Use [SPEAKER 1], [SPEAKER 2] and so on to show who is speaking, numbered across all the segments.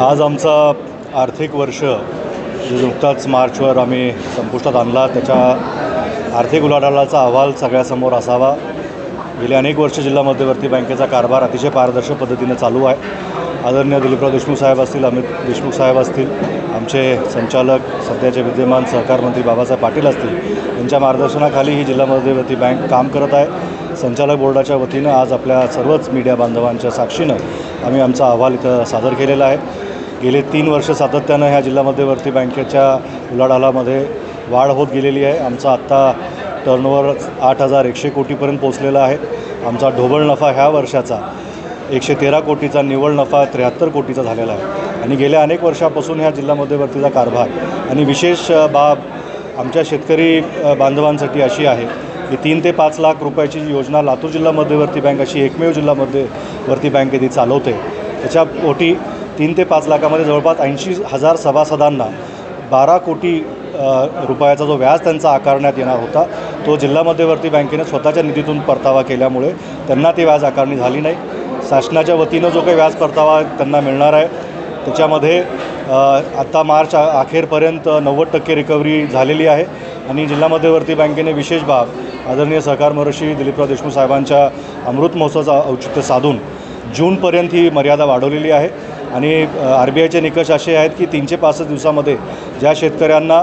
[SPEAKER 1] आज
[SPEAKER 2] आमचा आर्थिक वर्ष जे नुकताच मार्चवर आम्ही संपुष्टात आणला. त्याच्या आर्थिक उलाढालाचा अहवाल सगळ्यासमोर असावा. गेली अनेक वर्ष जिल्हा मध्यवर्ती बँकेचा कारभार अतिशय पारदर्शक पद्धतीने चालू आहे. आदरणीय दिलीपराव देशमुख साहेब असतील अमित देशमुख साहेब असतील आमचे संचालक सध्याचे विद्यमान सहकार मंत्री बाबासाहेब पाटील असतील यांच्या मार्गदर्शनाखाली ही जिल्हा मध्यवर्ती बँक काम करत आहे. संचालक बोर्डाच्या वतीनं आज आपल्या सर्वच मीडिया बांधवांच्या साक्षीनं आम्ही आमचा अहवाल इथं सादर केलेला आहे. गेले तीन वर्ष सातत्यानं ह्या जिल्हा मध्यवर्ती बँकेच्या उलाढालामध्ये वाढ होत गेलेली आहे. आमचा आत्ता टर्नओव्हर आठ हजार एकशे कोटीपर्यंत पोचलेला आहे. आमचा ढोबळ नफा ह्या वर्षाचा एकशे तेरा कोटीचा निव्वळ नफा त्र्याहत्तर कोटीचा झालेला आहे. आणि गेल्या अनेक वर्षापासून ह्या जिल्हा मध्यवर्तीचा कारभार आणि विशेष बाब आमच्या शेतकरी बांधवांसाठी अशी आहे की तीन ते पाच लाख रुपयाची जी योजना लातूर जिल्हा मध्यवर्ती बँक अशी एकमेव जिल्हा मध्यवर्ती बँक ती चालवते. त्याच्या पोटी तीन ते पाच लाखामध्ये जवळपास ऐंशी हजार सभासदांना बारा कोटी रुपयाचा जो व्याज त्यांचा आकारण्यात येणार होता तो जिल्हा मध्यवर्ती बँकेने स्वतःच्या निधीतून परतावा केल्यामुळे त्यांना ती व्याज आकारणी झाली नाही. शासनाच्या वतीनं जो काही व्याज परतावा त्यांना मिळणार आहे त्याच्यामध्ये आत्ता मार्च अखेरपर्यंत नव्वद टक्के रिकव्हरी झालेली आहे आणि जिल्हा मध्यवर्ती बँकेने विशेष बाब आदरणीय सहकार महर्षी दिलीपराव देशमुख साहेबांच्या अमृत महोत्सवाचं औचित्य साधून जूनपर्यंत ही मर्यादा वाढवलेली आहे. आणि आर बी आयचे निकष असे आहेत की तीनशे पासष्ट दिवसामध्ये ज्या शेतकऱ्यांना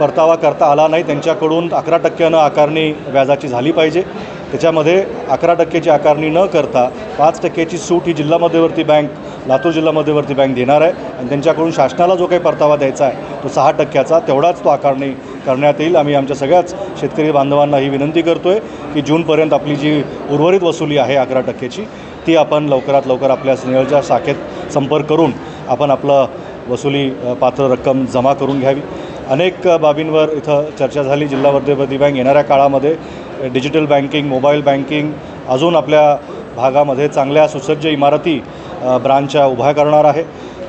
[SPEAKER 2] परतावा करता आला नाही त्यांच्याकडून अकरा टक्क्यानं आकारणी व्याजाची झाली पाहिजे. त्याच्यामध्ये अकरा टक्क्याची आकारणी न करता पाच टक्क्याची सूट ही जिल्हा मध्यवर्ती बँक लातूर जिल्हा मध्यवर्ती बँक देणार आहे. आणि त्यांच्याकडून शासनाला जो काही परतावा द्यायचा आहे तो सहा टक्क्याचा तेवढाच तो आकारणी करण्यात येईल आम्ही आमच्या सगळ्याच शेतकरी बांधवांना ही विनंती करतो आहे की जूनपर्यंत आपली जी उर्वरित वसुली आहे अकरा टक्क्याची ती आपण लवकरात लवकर आपल्या स्नेहच्या शाखेत संपर्क करून आपण आपलं वसुली पात्र रक्कम जमा करून घ्यावी. अनेक बाबींवर इथं चर्चा झाली. जिल्हा मध्यवर्ती बँक येणाऱ्या काळामध्ये डिजिटल बँकिंग मोबाईल बँकिंग अजून आपल्या भागामध्ये चांगल्या सुसज्ज इमारती ब्रांचच्या उभ्या करणार आहे.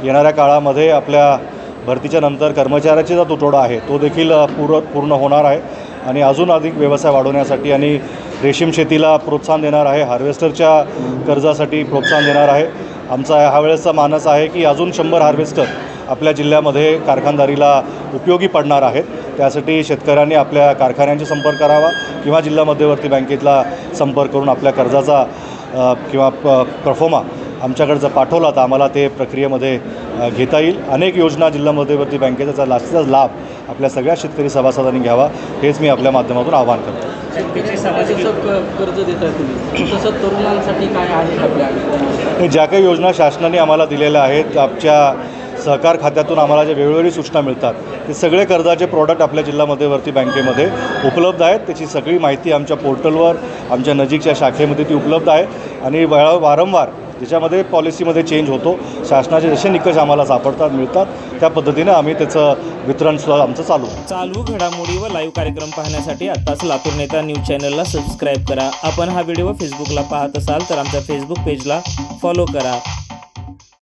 [SPEAKER 2] येणाऱ्या काळामध्ये आपल्या भरतीच्या नंतर कर्मचाऱ्याचा जो तुटवडा आहे तो देखील पूर पूर्ण होणार आहे. आणि अजून अधिक व्यवसाय वाढवण्यासाठी आणि रेशीम शेतीला प्रोत्साहन देणार आहे हार्वेस्टरच्या कर्जासाठी प्रोत्साहन देणार आहे. आमचा ह्या वेळेसचा मानस आहे की अजून शंभर हार्वेस्टर आपल्या जिल्ह्यामध्ये कारखानदारीला उपयोगी पडणार आहेत. त्यासाठी शेतकऱ्यांनी आपल्या कारखान्यांशी संपर्क करावा किंवा जिल्हा मध्यवर्ती बँकेतला संपर्क करून आपल्या कर्जाचा किंवा प परफॉर्मा आमच्याकडे जर पाठवला तर आम्हाला ते प्रक्रियेमध्ये घेता येईल. अनेक योजना जिल्हा मध्यवर्ती बँकेचा जास्तीचा लाभ आपल्या सगळ्या शेतकरी सभासदांनी घ्यावा हेच मी आपल्या माध्यमातून आवाहन करतो.
[SPEAKER 3] कर्ज तुम्ही. तसं तरुणांसाठी काय आहे आपल्या
[SPEAKER 2] आणि ज्या काही योजना शासनाने आम्हाला दिलेल्या आहेत आमच्या सहकार खात्यातून आम्हाला ज्या वेळोवेळी सूचना मिळतात ते सगळे कर्जाचे प्रॉडक्ट आपल्या जिल्हा मध्यवर्ती बँकेमध्ये उपलब्ध आहेत. त्याची सगळी माहिती आमच्या पोर्टलवर आमच्या नजीकच्या शाखेमध्ये ती उपलब्ध आहे. आणि वारंवार ज्याच्यामध्ये पॉलिसीमध्ये चेंज होतो. शासनाचे जसे निकष आम्हाला सापडतात मिळतात त्या पद्धतीनं आम्ही त्याचं वितरण सुद्धा आमचं चालू.
[SPEAKER 4] चालू घडामोडी व लाईव्ह कार्यक्रम पाहण्यासाठी आत्ताच लातूर नेता न्यूज चॅनलला सबस्क्राईब करा. आपण हा व्हिडिओ फेसबुकला पाहत असाल तर आमच्या फेसबुक पेजला फॉलो करा.